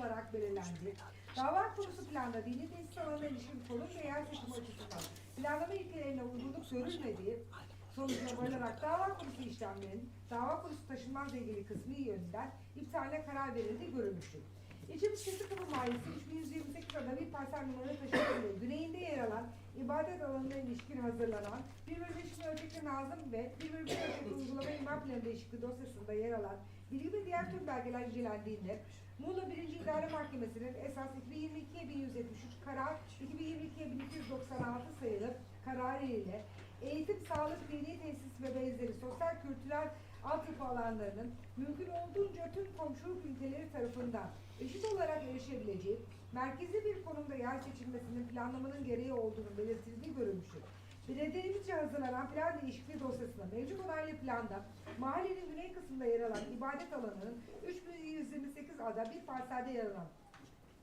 olarak belirlendi. Dava konusu planda dini tesis alanına ilişkin konum ve yer seçimi açısından planlama ilkelerine uygunluk görülmediği sonucuna varılarak dava konusu işlemlerinin dava konusu taşınmazla ilgili kısmı yönünden iptaline karar verildiği görülmüştür. İlçemiz Kesin Kapı Mahallesi 3128 adada bir parsel numaralı taşınmazla güneyinde yer alan ibadet alanına ilişkin hazırlanan 1 bölü 5 bin ölçekli Nazım ve 1 bölü 5 ölçekli uygulama imar planı değişikliği dosyasında yer alan bilgi diğer tüm belgeler incelendiğinde Muğla 1. İdare Mahkemesi'nin esas 2022'ye 1173 karar 2022'ye 1296 sayılı kararı ile eğitim, sağlık, dini tesis ve benzeri sosyal kültürel altyapı alanlarının mümkün olduğunca tüm komşuluk ülkeleri tarafından eşit olarak erişebileceği, merkezi bir konumda yer seçilmesinin planlamanın gereği olduğunu belirtildiği görülmüştür. Belediyemizce hazırlanan plan değişikliği dosyasında mevcut onaylı planda mahallenin güney kısmında yer alan ibadet alanının 3128 ada bir parselde yer alan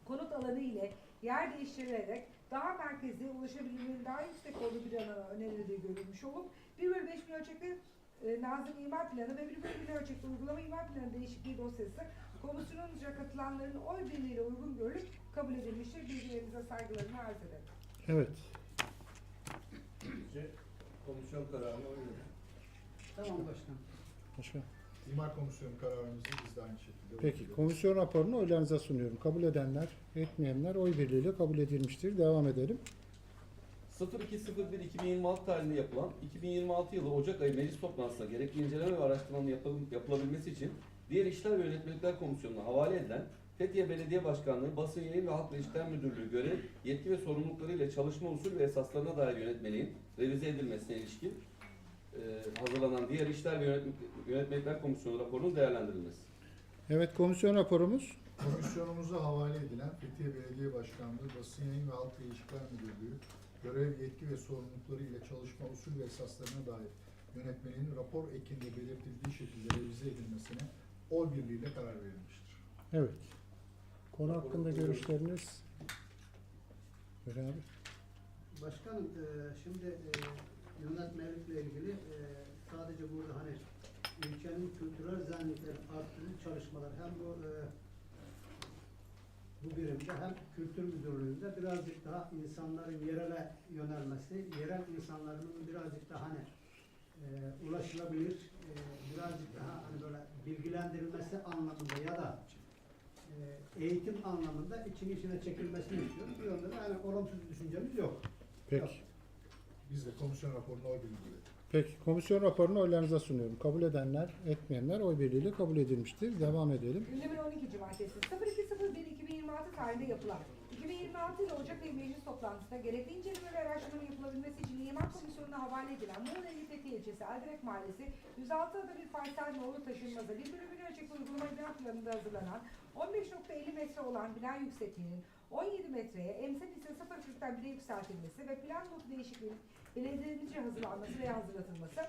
konut alanı ile yer değiştirilerek daha merkezi ulaşabilirliğinin daha yüksek olduğu bir alana önerildiği görülmüş olup 1 bölü 5 bin ölçekli e, Nazım İmar Planı ve 1 bölü 1000 ölçekli uygulama imar planı değişikliği dosyası komisyonunca katılanların oy birliğiyle uygun görülüp kabul edilmiştir. Bilgilerinize saygılarımı arz ederim. Evet. Önce komisyon kararını oynuyor. Tamam başkanım. Başka. İmar Komisyonu kararımızı biz de aynı şekilde Peki uyguluyoruz. komisyon raporunu oylarınıza sunuyorum. Kabul edenler, etmeyenler oy birliğiyle kabul edilmiştir. Devam edelim. 02.01.2026 tarihinde yapılan 2026 yılı Ocak ayı meclis toplantısında gerekli inceleme ve araştırmanın yapıl- yapılabilmesi için Diğer İşler ve Yönetmelikler Komisyonu'na havale edilen Fethiye Belediye Başkanlığı Basın Yayın ve Halk İlişkiler Müdürlüğü görev, yetki ve sorumlulukları ile çalışma usulü ve esaslarına dair yönetmeliğin revize edilmesine ilişkin e, hazırlanan Diğer İşler ve Yönetmelik- Yönetmelikler Komisyonu raporunun değerlendirilmesi. Evet komisyon raporumuz. Komisyonumuza havale edilen Fethiye Belediye Başkanlığı Basın Yayın ve Halk İlişkiler Müdürlüğü görev, yetki ve sorumlulukları ile çalışma usul ve esaslarına dair yönetmenin rapor ekinde belirtildiği şekilde revize edilmesine oy birliğiyle karar verilmiştir. Evet. Konu hakkında görüşleriniz. Buyur abi. Başkanım e, şimdi e, yönetmelikle ilgili e, sadece burada hani ülkenin kültürel zenginliklerini arttırıcı çalışmalar hem bu e, bu birimde hem kültür müdürlüğünde birazcık daha insanların yerele yönelmesi, yerel insanların birazcık daha hani e, ulaşılabilir, e, birazcık daha hani böyle bilgilendirilmesi anlamında ya da eğitim anlamında için içine çekilmesini istiyoruz. Bu yönde de hani olumsuz bir düşüncemiz yok. Peki. Biz de komisyon raporuna oy birliği verdik. Peki komisyon raporunu oylarınıza sunuyorum. Kabul edenler, etmeyenler oy birliğiyle kabul edilmiştir. Devam edelim. Gündemin 12. maddesi 02.01.2026 tarihinde yapılan 2026 yılı Ocak ayı meclis toplantısında gerekli inceleme ve araştırmanın yapılabilmesi için İmar Komisyonu'na havale edilen Muğla İl Fethiye ilçesi Erdirek Mahallesi 106 ada bir parsel nolu taşınmaza bir bölümünü ölçekli uygulama bina planında hazırlanan 15.50 metre olan bina yüksekliğinin 17 metreye emsal ise 0.40'tan 1'e yükseltilmesi ve plan notu değişikliğinin belediyemizce hazırlanması veya hazırlatılması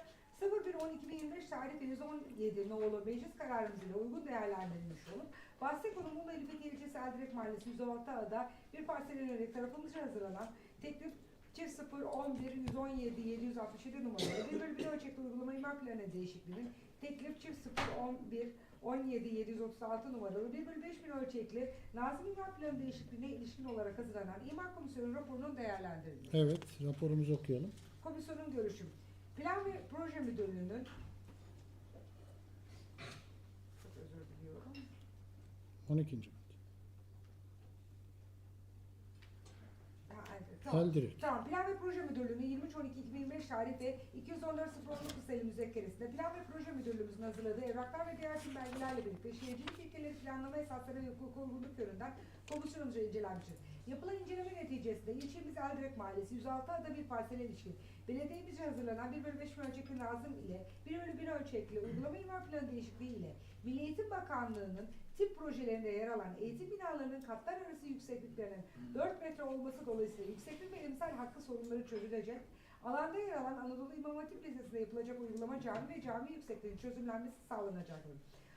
01.12.2025 tarih ve 117 nolu meclis kararımız ile uygun değerlendirilmiş olup bahse konu Muğla İl Fethiye ilçesi Erdirek Mahallesi 106 ada bir parsele yönelik tarafımızca hazırlanan teklif çift 0 11 117 767 numaralı bir bir ölçekli uygulama imar planı değişikliğinin teklif çift 0 11 17 736 numaralı 1 bölü 5 bin ölçekli Nazım İmar Planı değişikliğine ilişkin olarak hazırlanan İmar Komisyonu raporunun değerlendirilmesi. Evet, raporumuzu okuyalım. Komisyonun görüşü. Plan ve Proje Müdürlüğü'nün 12. madde. Ha, evet, tamam. Direkt. Tamam. Plan ve Proje Müdürlüğü'nün 23.12.2025 tarih ve 214.019 sayılı müzekkeresinde Plan ve Proje Müdürlüğümüzün hazırladığı evraklar ve diğer tüm belgelerle birlikte şehircilik ilkeleri planlama esasları ve hukuka uygunluk yönünden komisyonumuzca incelenmiştir. Yapılan inceleme neticesinde ilçemiz Eldirek Mahallesi 106 ada bir parsele ilişkin belediyemizce hazırlanan 1 bölü 5 bin ölçekli nazım ile 1 bölü 1 ölçekli uygulama imar planı değişikliği ile Milli Eğitim Bakanlığı'nın tip projelerinde yer alan eğitim binalarının katlar arası yüksekliklerinin 4 metre olması dolayısıyla yükseklik ve emsal hakkı sorunları çözülecek. Alanda yer alan Anadolu İmam Hatip Lisesi'nde yapılacak uygulama cami ve cami yüksekliğinin çözümlenmesi sağlanacaktır.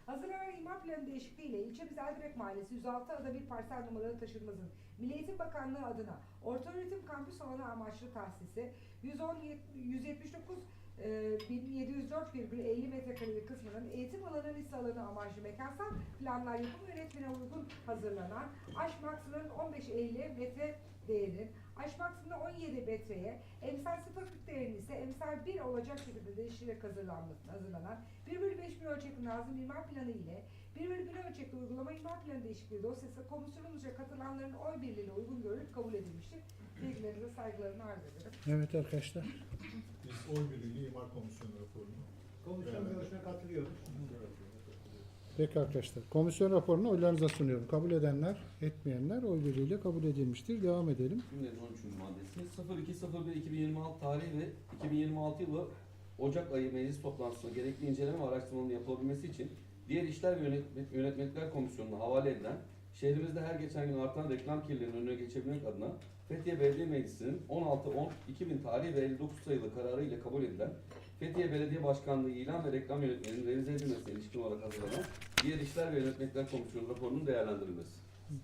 Hazırlanan imar planı değişikliği ile ilçemiz Eldirek Mahallesi 106 ada bir parsel numaralı taşınmazın. Milli Eğitim Bakanlığı adına orta öğretim kampüs alanı amaçlı tahsisi 110 179 e, 1704,50 metrekarelik kısmının eğitim alanı lise alanı amaçlı mekansal planlar yapım yönetmene uygun hazırlanan Aşmaksı'nın 15-50 metre değerinin Aşmaksı'nda 17 metreye, emsal 0,40 değerinin ise emsal 1 olacak şekilde değiştirerek hazırlanan 1 bölü 5 bin ölçekli nazım mimar planı ile 1 bölü 1 ölçekli uygulama imar planı değişikliği dosyası komisyonumuzca katılanların oy birliğiyle uygun görülüp kabul edilmiştir. Bilgilerinize saygılarımı arz ederim. Evet arkadaşlar. Biz oy birliğiyle imar komisyonu raporunu Komisyon görüşüne katılıyoruz. Peki arkadaşlar. Komisyon raporunu oylarınıza sunuyorum. Kabul edenler, etmeyenler oy birliğiyle kabul edilmiştir. Devam edelim. Cümlenin 13. maddesi 02.01.2026 tarihi ve 2026 yılı Ocak ayı meclis toplantısında gerekli inceleme ve araştırmanın yapılabilmesi için diğer işler ve yönetme- yönetmelikler komisyonuna havale edilen şehrimizde her geçen gün artan reklam kirliliğinin önüne geçebilmek adına Fethiye Belediye Meclisi'nin 16.10.2000 tarihi ve 59 sayılı kararı ile kabul edilen Fethiye Belediye Başkanlığı ilan ve reklam yönetmeliğinin revize edilmesine ilişkin olarak hazırlanan diğer işler ve yönetmelikler komisyonu raporunun değerlendirilmesi.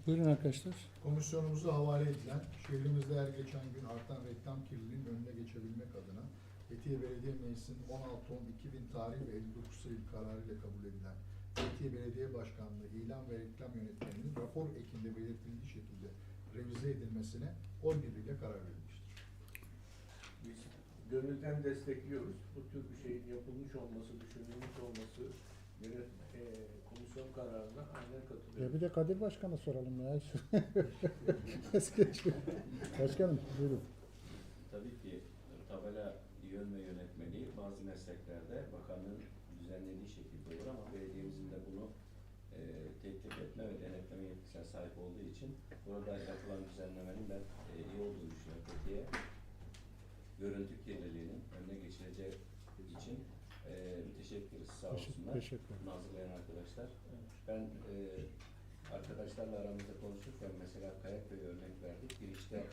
Buyurun arkadaşlar. Komisyonumuza havale edilen, şehrimizde her geçen gün artan reklam kirliliğinin önüne geçebilmek adına Fethiye Belediye Meclisi'nin 16.10.2000 tarih ve 59 sayılı kararıyla kabul edilen Fethiye Belediye Başkanlığı ilan ve reklam yönetmeliğinin rapor ekinde belirtildiği şekilde revize edilmesine oy birliğiyle karar verilmiştir. Biz gönülden destekliyoruz. Bu tür bir şeyin yapılmış olması, düşünülmüş olması yönet, e, komisyon kararına aynen Ya katılıyorum. bir de Kadir Başkan'a soralım ya. Es. Başkanım buyurun. Tabii ki tabela yön ve yönetmeliği bazı mesleklerde bakanlığın düzenlediği şekilde olur ama belediyemizin de bunu e, teklif etme ve denetleme yetkisine sahip olduğu için burada yapılan düzenlemenin ben e, iyi olduğunu düşünüyorum. Fethiye görüntü kirliliğinin önüne geçileceği için e, müteşekkiriz sağ olsunlar. teşekkür ederim. Arkadaşlar. Ben e, arkadaşlarla aramızda konuşurken mesela Kayakköy örnek verdik. Girişte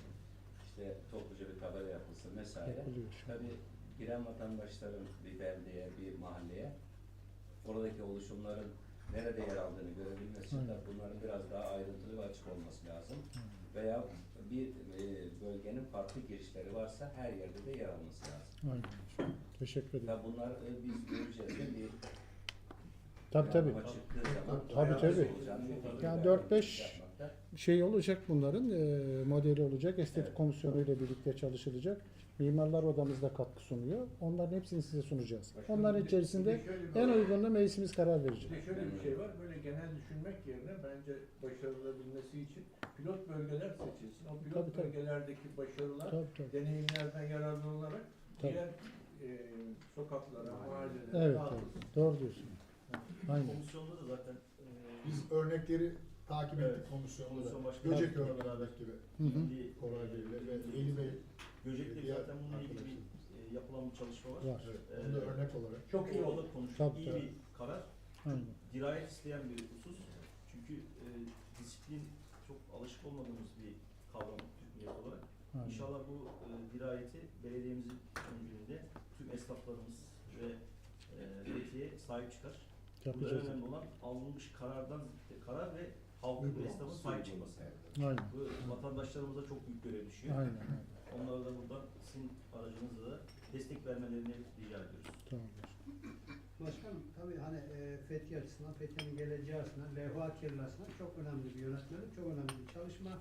işte topluca bir tabela yapılsın vesaire. Tabii giren vatandaşların bir beldeye, bir mahalleye oradaki oluşumların nerede yer aldığını görebilmesi için bunların biraz daha ayrıntılı ve açık olması lazım. Veya bir e, bölgenin farklı girişleri varsa her yerde de yer alması lazım. Aynen. Teşekkür ederim. Ya bunlar e, biz göreceğiz de bir Tabii tabii. Tabii, tabii. Yani bilgi 4-5 yapmakta. Şey olacak bunların e, modeli olacak. Estetik Evet. komisyonu ile birlikte çalışılacak. Mimarlar odamızda katkı sunuyor. Onların hepsini size sunacağız. Başkanım, Onların bir içerisinde bir en uygununa meclisimiz karar verecek. Bir şöyle bir şey var, böyle genel düşünmek yerine bence başarılabilmesi için pilot bölgeler seçilsin. O pilot Tabii, tabii. bölgelerdeki başarılar Tabii tabii. deneyimlerden yararlanarak Tabii. diğer e, sokaklara, mahallelere Evet, dağıtılsın. evet. Doğru diyorsun. Aynen. Komisyonda da zaten e, Biz örnekleri takip ettik Evet. komisyonda da. Komisyon başkanı Göcek beraber örneği gibi. Hı hı. bir Koray Bey ile ve Eli Bey Göcek'te zaten bununla ilgili bir e, yapılan bir çalışma var. Var. Evet, Ee, onu da örnek olarak. Çok iyi oldu. konuştuk. Tabii, İyi tabii. bir karar. Aynen. Dirayet isteyen bir husus. Çünkü e, disiplin çok alışık olmadığımız bir kavram Türk milleti olarak. Aynen. İnşallah bu e, dirayeti belediyemizin öncülüğünde tüm esnaflarımız ve e, sahip çıkar. Burada Yapacağız. önemli olan alınmış karardan karar ve halkın ve esnafın sahip çıkması. Aynen. Bu vatandaşlarımıza çok büyük görev düşüyor. Aynen. Onlara da buradan sizin aracınızla da destek vermelerini rica ediyoruz. Tamam. Başkanım tabii hani e, Fethiye açısından, Fethiye'nin geleceği açısından, levha kirli açısından çok önemli bir yönetmelik, çok önemli bir çalışma.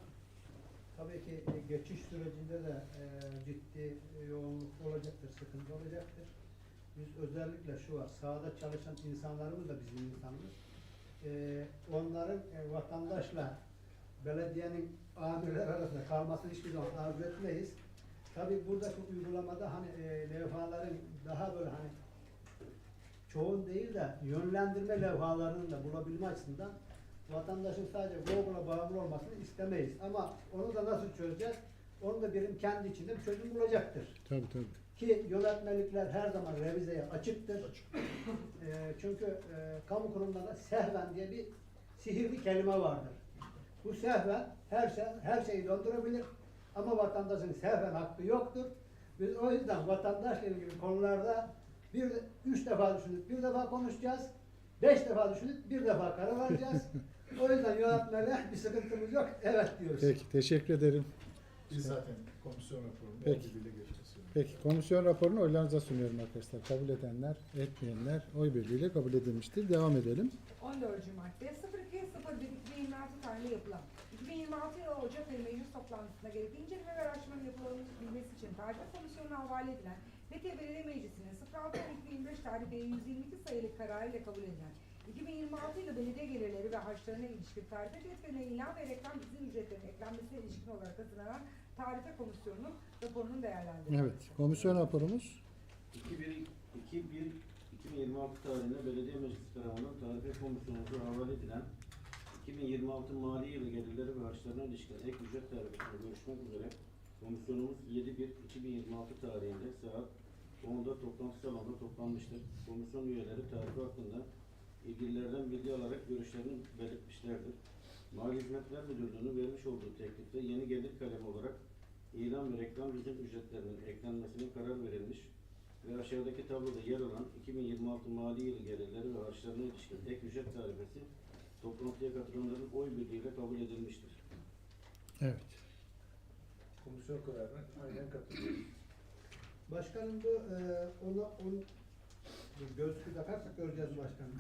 Tabii ki e, geçiş sürecinde de e, ciddi e, yoğunluk olacaktır, sıkıntı olacaktır. Biz özellikle şu var, sahada çalışan insanlarımız da bizim insanımız. E, onların e, vatandaşla belediyenin amirler arasında kalmasını hiçbir zaman arzu etmeyiz. Tabii buradaki uygulamada hani e, levhaların daha böyle hani çoğun değil de yönlendirme levhalarının da bulabilme açısından vatandaşın sadece Google'a bağımlı olmasını istemeyiz. Ama onu da nasıl çözeceğiz? Onu da birim kendi içinde bir çözüm bulacaktır. Tabii tabii. Ki yönetmelikler her zaman revizeye açıktır. Ee, çünkü e, kamu kurumlarında sehven diye bir sihirli kelime vardır. Bu sehven her şey her şeyi döndürebilir ama vatandaşın sehven hakkı yoktur. Biz o yüzden vatandaşla ilgili konularda bir üç defa düşünüp bir defa konuşacağız. Beş defa düşünüp bir defa karar vereceğiz. o yüzden yönetmeyle bir sıkıntımız yok. Evet diyoruz. Peki teşekkür ederim. Biz zaten komisyon raporunu oy Peki. birliğiyle geçmesi. Peki komisyon raporunu oylarınıza sunuyorum arkadaşlar. Kabul edenler, etmeyenler oy birliğiyle kabul edilmiştir. Devam edelim. 14. madde 02.01.2026 tarihinde yapılan 2026 yılı Ocak ayı meclis toplantısında gerekli inceleme ve araştırmanın yapılabilmesi için tarih komisyonuna havale edilen Fethiye Belediye Meclisi'nin 06.2025 tarih ve 122 sayılı kararıyla kabul edilen 2026 yılı belediye gelirleri ve harçlarına ilişkin tarife cetveline ilan ve reklam izin ücretlerinin eklenmesine ilişkin olarak hazırlanan tarife komisyonunun raporunun değerlendirilmesi. Evet, komisyon raporumuz 2026 tarihinde belediye meclis kararının tarife komisyonunuza havale edilen 2026 mali yılı gelirleri ve harçlarına ilişkin ek ücret tarifesini görüşmek üzere komisyonumuz 7.1.2026 tarihinde saat 10'da toplantı salonunda toplanmıştır. Komisyon üyeleri tarife hakkında ilgililerden bilgi alarak görüşlerini belirtmişlerdir. Mali Hizmetler Müdürlüğü'nün vermiş olduğu teklifte yeni gelir kalemi olarak ilan ve reklam izin ücretlerinin eklenmesine karar verilmiş ve aşağıdaki tabloda yer alan 2026 mali yılı gelirleri ve harçlarına ilişkin ek ücret tarifesi toplantıya katılanların oy birliğiyle kabul edilmiştir. evet. Komisyon kararına aynen katılıyoruz. Başkanım bu e, ona on gözlüğü takarsak göreceğiz başkanım.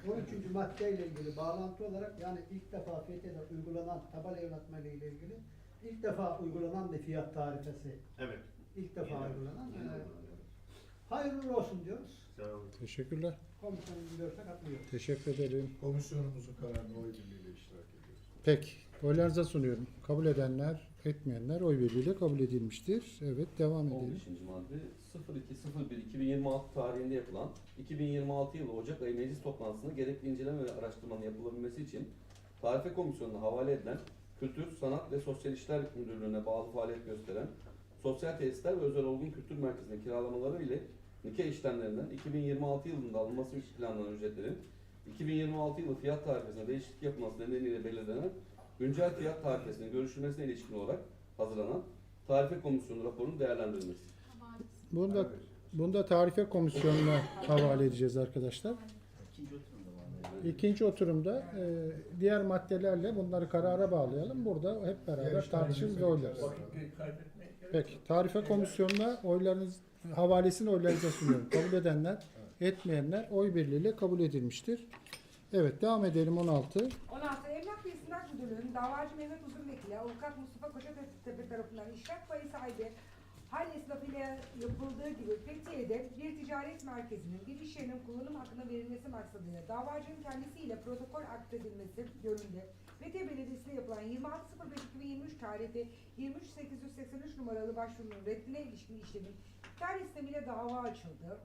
13. maddeyle ilgili bağlantı olarak yani ilk defa Fethiye'de uygulanan tabela evlatmayla ile ilgili ilk defa uygulanan bir fiyat tarifesi. Evet. İlk defa Yine- uygulanan. e, uygulanan. hayırlı olsun diyoruz. Sağ olun. Teşekkürler. Komisyonun görüşe katılıyoruz. Teşekkür ederim. Komisyonumuzun kararına oy birliğiyle iştirak ediyoruz. Peki, oylarınıza sunuyorum. Kabul edenler, etmeyenler oy birliğiyle kabul edilmiştir. Evet, devam edelim. 15. madde 02.01.2026 tarihinde yapılan 2026 yılı Ocak ayı meclis toplantısında gerekli inceleme ve araştırmanın yapılabilmesi için Tarife Komisyonu'na havale edilen Kültür, Sanat ve Sosyal İşler Müdürlüğü'ne bağlı faaliyet gösteren sosyal tesisler ve özel olgun kültür merkezine kiralamaları ile nikah işlemlerinden 2026 yılında alınması planlanan ücretlerin 2026 yılı fiyat tarifesine değişiklik yapılması nedeniyle belirlenen güncel fiyat tarifesinin görüşülmesine ilişkin olarak hazırlanan Tarife Komisyonu raporunun değerlendirilmesi. Bunu da, bunu da tarife komisyonuna havale edeceğiz arkadaşlar. İkinci oturumda e, diğer maddelerle bunları karara bağlayalım. Burada hep beraber tartışırız ve oylarız. Peki, tarife komisyonuna oylarınız havalesini oylarınıza sunuyorum. Kabul edenler, etmeyenler oy birliğiyle kabul edilmiştir. Evet, devam edelim 16. 16. Emlak ve İstinaf Müdürlüğü'nün davacı Mehmet Uzun Vekili Avukat Mustafa Kocatepe tarafından işrak payı sahibi hal esnafıyla yapıldığı gibi Fethiye'de bir ticaret merkezinin bir iş yerinin kullanım hakkına verilmesi maksadıyla davacının kendisiyle protokol akdedilmesi yönünde Fethiye Belediyesi'ne yapılan 26.05.2023 tarihli 23883 numaralı başvurunun reddine ilişkin işlemin iptal istemiyle dava açıldı.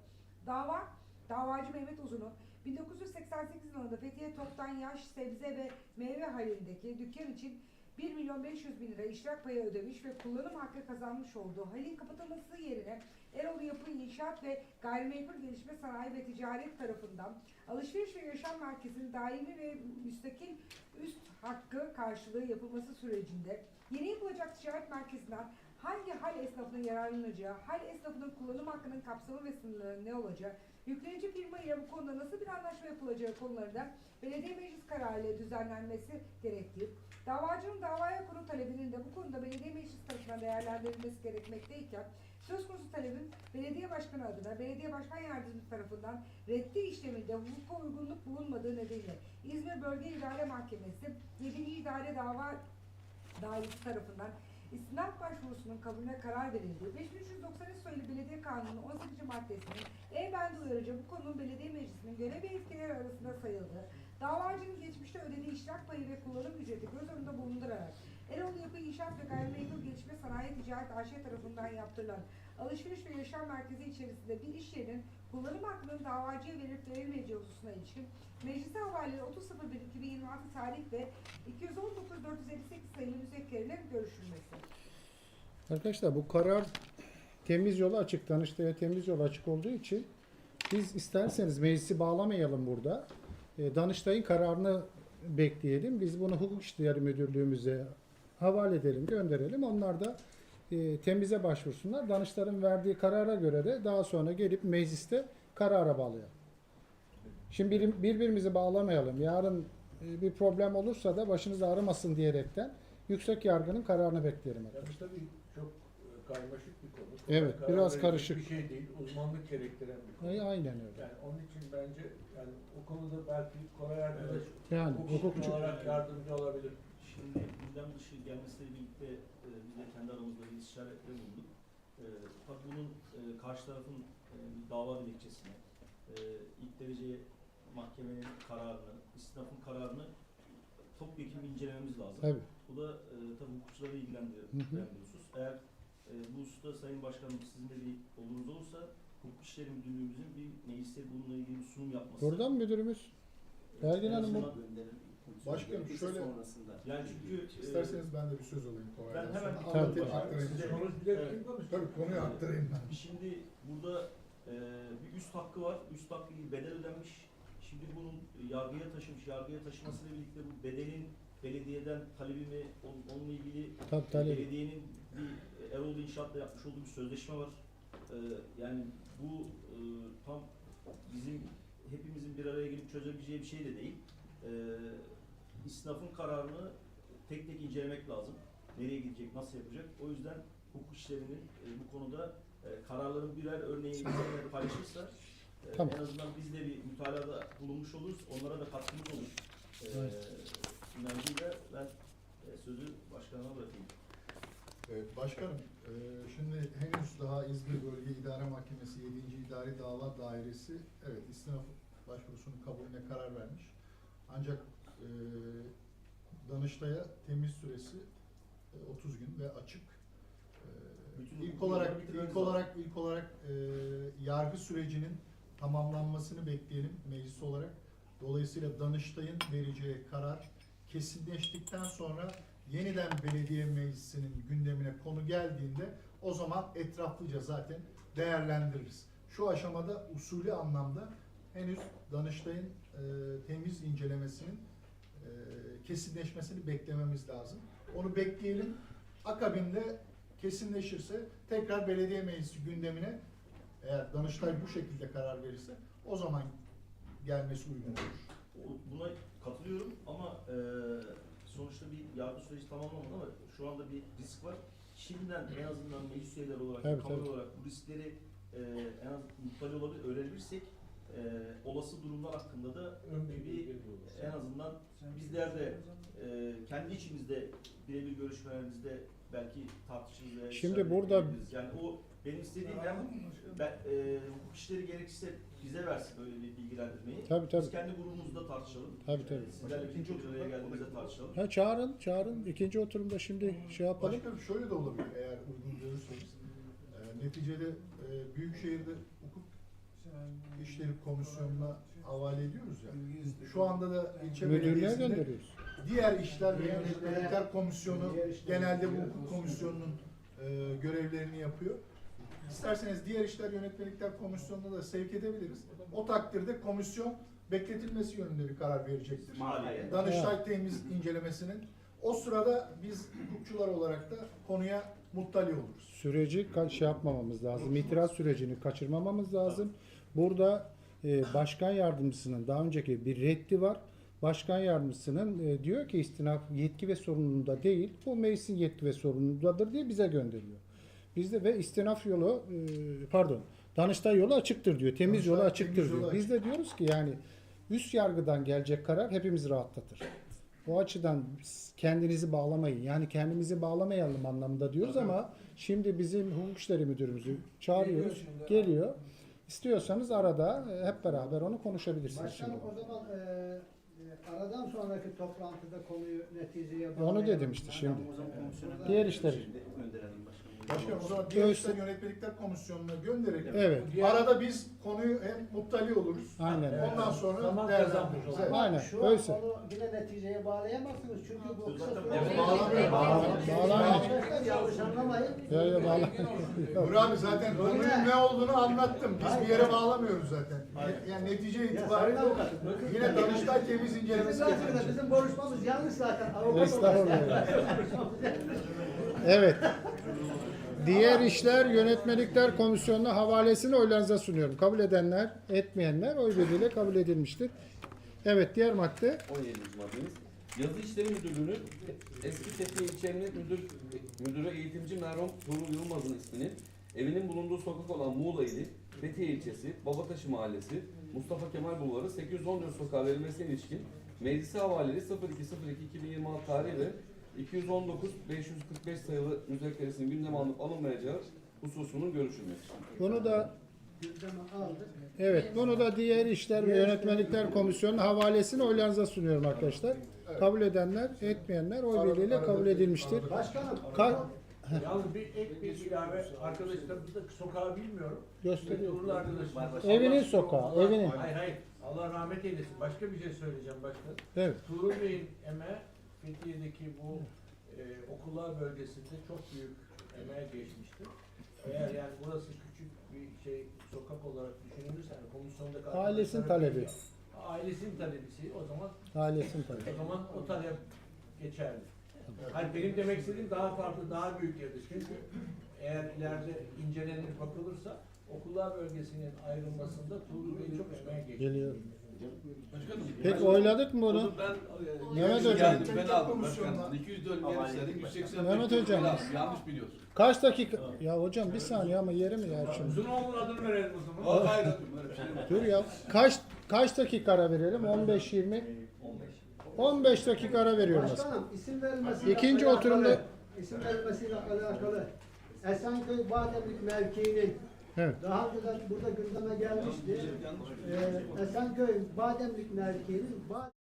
Dava, davacı Mehmet Uzun'un 1988 yılında Fethiye Toptan Yaş Sebze ve Meyve halindeki dükkan için 1 milyon 500 bin lira iştirak payı ödemiş ve kullanım hakkı kazanmış olduğu halin kapatılması yerine Erol Yapı İnşaat ve Gayrimenkul Gelişme Sanayi ve Ticaret tarafından alışveriş ve yaşam merkezinin daimi ve müstakil üst hakkı karşılığı yapılması sürecinde yeni yapılacak ticaret merkezinden hangi hal esnafının yararlanacağı, hal esnafının kullanım hakkının kapsamı ve sınırları ne olacağı, yüklenici firma ile bu konuda nasıl bir anlaşma yapılacağı konularında belediye meclis kararıyla düzenlenmesi gerektiği, davacının davaya konu talebinin de bu konuda belediye meclis tarafından değerlendirilmesi gerekmekteyken, söz konusu talebin belediye başkanı adına belediye başkan yardımcısı tarafından reddi işleminde hukuka uygunluk bulunmadığı nedeniyle İzmir Bölge İdare Mahkemesi 7. İdare Dava Dairesi tarafından istinaf başvurusunun kabulüne karar verildi. 5393 sayılı Belediye Kanunu'nun 18. maddesinin e bendi uyarıcı bu konunun belediye meclisinin görev ve yetkileri arasında sayıldı. Davacının geçmişte ödediği iştirak payı ve kullanım ücreti göz önünde bulundurarak Erol Yapı İnşaat ve Gayrimenkul Gelişme Sanayi Ticaret AŞ tarafından yaptırılan alışveriş ve yaşam merkezi içerisinde bir iş yerinin kullanım hakkının davacıya verip verilmeyeceği hususuna ilişkin meclise havale 30.01.2026 tarih ve 219.458 sayılı müzekkerle görüşülmesi. Arkadaşlar bu karar temiz yolu açık, Danıştay'a temiz yol açık olduğu için biz isterseniz meclisi bağlamayalım burada. E, Danıştay'ın kararını bekleyelim. Biz bunu Hukuk İşleri Müdürlüğümüze havale edelim, gönderelim. Onlar da e, temize başvursunlar. Danıştay'ın verdiği karara göre de daha sonra gelip mecliste karara bağlayalım. Şimdi bir- birbirimizi bağlamayalım. Yarın e, bir problem olursa da başınız ağrımasın diyerekten yüksek yargının kararını bekleyelim. arkadaşlar. Yalnız tabii çok e, karmaşık bir konu. Evet, karar biraz karışık. Bir şey değil, uzmanlık gerektiren bir konu. E, aynen öyle. Yani onun için bence yani o konuda belki Koray arkadaş Yani hukukçu olarak yardımcı olabilir. Şimdi gündem dışı gelmesiyle birlikte e, biz de kendi aramızda bir istişarette bulunduk. E, tabii bunun e, karşı tarafın e, dava dilekçesine, e, ilk derece mahkemenin kararını, istinafın kararını topyekun incelememiz lazım. tabii. Bu da e, tabii hukukçuları ilgilendiren bir husus. Eğer e, bu hususta Sayın Başkanım sizin de bir olurunuz olursa Hukuk İşleri Müdürlüğümüzün bir mecliste bununla ilgili bir sunum yapması. Buradan müdürümüz Belgin En Hanım bu- azından- Başkanım şöyle Yani çünkü e, isterseniz ben de bir söz alayım Ben kolaydan hemen bir- Anlatayım, Tabii. aktarayım. Size- Konuş bir de Evet. kim konuşuyor? Tabii konuyu aktarayım ben. Şimdi burada e, bir üst hakkı var. Üst hakkı gibi bedel ödenmiş. Şimdi bunun yargıya taşımış. Yargıya taşımasıyla birlikte bu bedelin belediyeden talebi mi on- onunla ilgili tabii talebi. belediyenin bir Eroğlu İnşaat'la yapmış olduğu bir sözleşme var. E, yani bu e, tam bizim hepimizin bir araya gelip çözebileceği bir şey de değil. E, İsnafın kararını tek tek incelemek lazım. Nereye gidecek, nasıl yapacak? O yüzden hukuk işlerinin e, bu konuda e, kararların birer örneğini bizimle paylaşırsa e, Tamam. en azından biz de bir mütalada bulunmuş oluruz. Onlara da katkımız olur. E, Evet. inancıyla ben e, sözü başkanıma bırakayım. Evet, başkanım, e, şimdi henüz daha İzmir Bölge İdare Mahkemesi 7. İdari Dava Dairesi, evet istinaf başvurusunun kabulüne karar vermiş. Ancak Danıştay'a temiz süresi e, 30 gün ve açık. E, Bütün ilk olarak ilk olarak ilk olarak e, yargı sürecinin tamamlanmasını bekleyelim meclis olarak. Dolayısıyla Danıştay'ın vereceği karar kesinleştikten sonra yeniden belediye meclisinin gündemine konu geldiğinde o zaman etraflıca zaten değerlendiririz. Şu aşamada usulü anlamda henüz Danıştay'ın e, temiz incelemesinin e, kesinleşmesini beklememiz lazım. Onu bekleyelim. Akabinde kesinleşirse tekrar belediye meclisi gündemine eğer Danıştay bu şekilde karar verirse o zaman gelmesi uygun olur. Buna katılıyorum ama e, sonuçta bir yargı süreci tamamlamadı ama şu anda bir risk var. Şimdiden en azından meclis üyeleri olarak, Evet, kamu evet. olarak bu riskleri e, en az muttali olabilir, öğrenebilirsek e, olası durumlar hakkında da bir, en azından bizler de e, kendi içimizde birebir görüşmelerimizde belki tartışırız ve Şimdi burada- edebiliriz. yani o benim istediğim hem ben, e, hukuk işleri gerekirse bize versin öyle bir bilgilendirmeyi. Tabii tabii. Biz kendi grubumuzda tartışalım. Tabii tabii. Sizlerle ikinci oturmaya geldiğimizde tartışalım. Ha çağırın, çağırın. İkinci oturumda şimdi şey yapalım. Başkanım şöyle de olabilir eğer uygun görürseniz. E, neticede e, Büyükşehir'de hukuk işleri komisyonuna havale ediyoruz ya. Şu anda da ilçe Müdürlüğe belediyesinde gönderiyoruz. diğer işler ve yönetmelikler komisyonu genelde bu hukuk komisyonunun e, görevlerini yapıyor. İsterseniz diğer işler yönetmelikler komisyonuna da sevk edebiliriz. O takdirde komisyon bekletilmesi yönünde bir karar verecektir. Maliye. Danıştay temiz incelemesinin. O sırada biz hukukçular olarak da konuya muttali oluruz. Süreci ka- şey yapmamamız lazım. İtiraz sürecini kaçırmamamız lazım. Burada e, başkan yardımcısının daha önceki bir reddi var. Başkan yardımcısının e, diyor ki istinaf yetki ve sorumluluğunda değil. Bu meclisin yetki ve sorumluluğundadır diye bize gönderiyor. Bizde ve istinaf yolu e, pardon Danıştay yolu açıktır diyor. Temiz Danıştay yolu temiz açıktır yolu diyor. açık. Biz de diyoruz ki yani üst yargıdan gelecek karar hepimizi rahatlatır. O açıdan kendinizi bağlamayın. Yani kendimizi bağlamayalım anlamında diyoruz ama şimdi bizim hukuk işleri müdürümüzü çağırıyoruz. Geliyor. İstiyorsanız arada e, hep beraber onu konuşabilirsiniz şimdi. Başkanım o zaman e, e, aradan sonraki toplantıda konuyu neticeye Onu bağlayalım. dedim işte şimdi. Diğer işleri. gönderelim başkanım. O zaman diğer Ölçü- işler yönetmelikler komisyonuna gönderelim. Evet. Arada biz konuyu hem muttali oluruz. Aynen. öyle. Ondan sonra Zaman değerlendiririz. kazanmış Evet. Aynen. Şu an onu yine neticeye bağlayamazsınız çünkü bu kısa süre- bağlamıyor. Bağlamıyor. Arkadaşlar yanlış anlamayın. Ya ya bağla. Nur abi zaten konunun ne olduğunu anlattım. Biz bir yere bağlamıyoruz zaten. Yani netice itibariyle yine Danıştay temiz Bizim incelemesi zaten yapacağız. bizim konuşmamız yanlış zaten. Estağfurullah. Evet. Diğer işler yönetmelikler komisyonuna havalesini oylarınıza sunuyorum. Kabul edenler, etmeyenler oy birliğiyle kabul edilmiştir. Evet diğer madde 17. maddemiz. Yazı İşleri Müdürlüğü'nün eski Fethiye İlçe Müdür, Müdürü Eğitimci Merhum Tuğrul Yılmaz'ın isminin evinin bulunduğu sokak olan Muğla ili, Fethiye ilçesi, Babataşı Mahallesi, Mustafa Kemal Bulvarı 814 sokağa verilmesine ilişkin meclise havaleri 02.02.2026 tarihi ve 219.545 sayılı müzekkeresinin gündeme alınıp alınmayacağı hususunun görüşülmesi. Bunu da Gündeme aldık. evet bunu da diğer işler ve yönetmelikler komisyonunun havalesini oylarınıza sunuyorum arkadaşlar. Kabul edenler, etmeyenler oy birliğiyle kabul edilmiştir. Başkanım, Ka- Yalnız bir ek bir ilave arkadaşlarımız da sokağı bilmiyorum. Gösteriyor. Tuğrul arkadaşımız. Evinin sokağı, Allah- evinin. Hayır hayır. Allah rahmet eylesin. Başka bir şey söyleyeceğim başkan. Evet. Tuğrul Bey'in emeği Fethiye'deki bu e, okullar bölgesinde çok büyük emeğe geçmiştir. Eğer yani burası küçük bir şey sokak olarak düşünülürse yani komisyonda Ailesinin talebi. Ailesinin talebisi o zaman Ailesinin tabii. o zaman o talep geçerli. Hani benim demek istediğim daha farklı, daha büyük yerdir. Çünkü eğer ileride incelenir bakılırsa okullar bölgesinin ayrılmasında Tuğrul Bey çok emeğe geçti. Geliyor. Peki oyladık mı bunu? ben Mehmet Hocam. Ben aldım başkanım. 204 gelirse 185 Mehmet Hocam. yanlış biliyorsun. Kaç dakika? Ya hocam bir saniye ama yeri mi ya şimdi? Uzunoğlu'nun adını verelim o zaman. Hayır, böyle bir şey yok. Dur ya. Kaç kaç dakika ara verelim? 15 20 15 dakika ara veriyorum. aslında. başkanım isim verilmesiyle İkinci alakalı- oturumda- isim verilmesiyle alakalı Esenköy Bademlik mevkiinin Evet. daha önceden burada gündeme gelmişti. Ee, Esenköy Bademlik Badem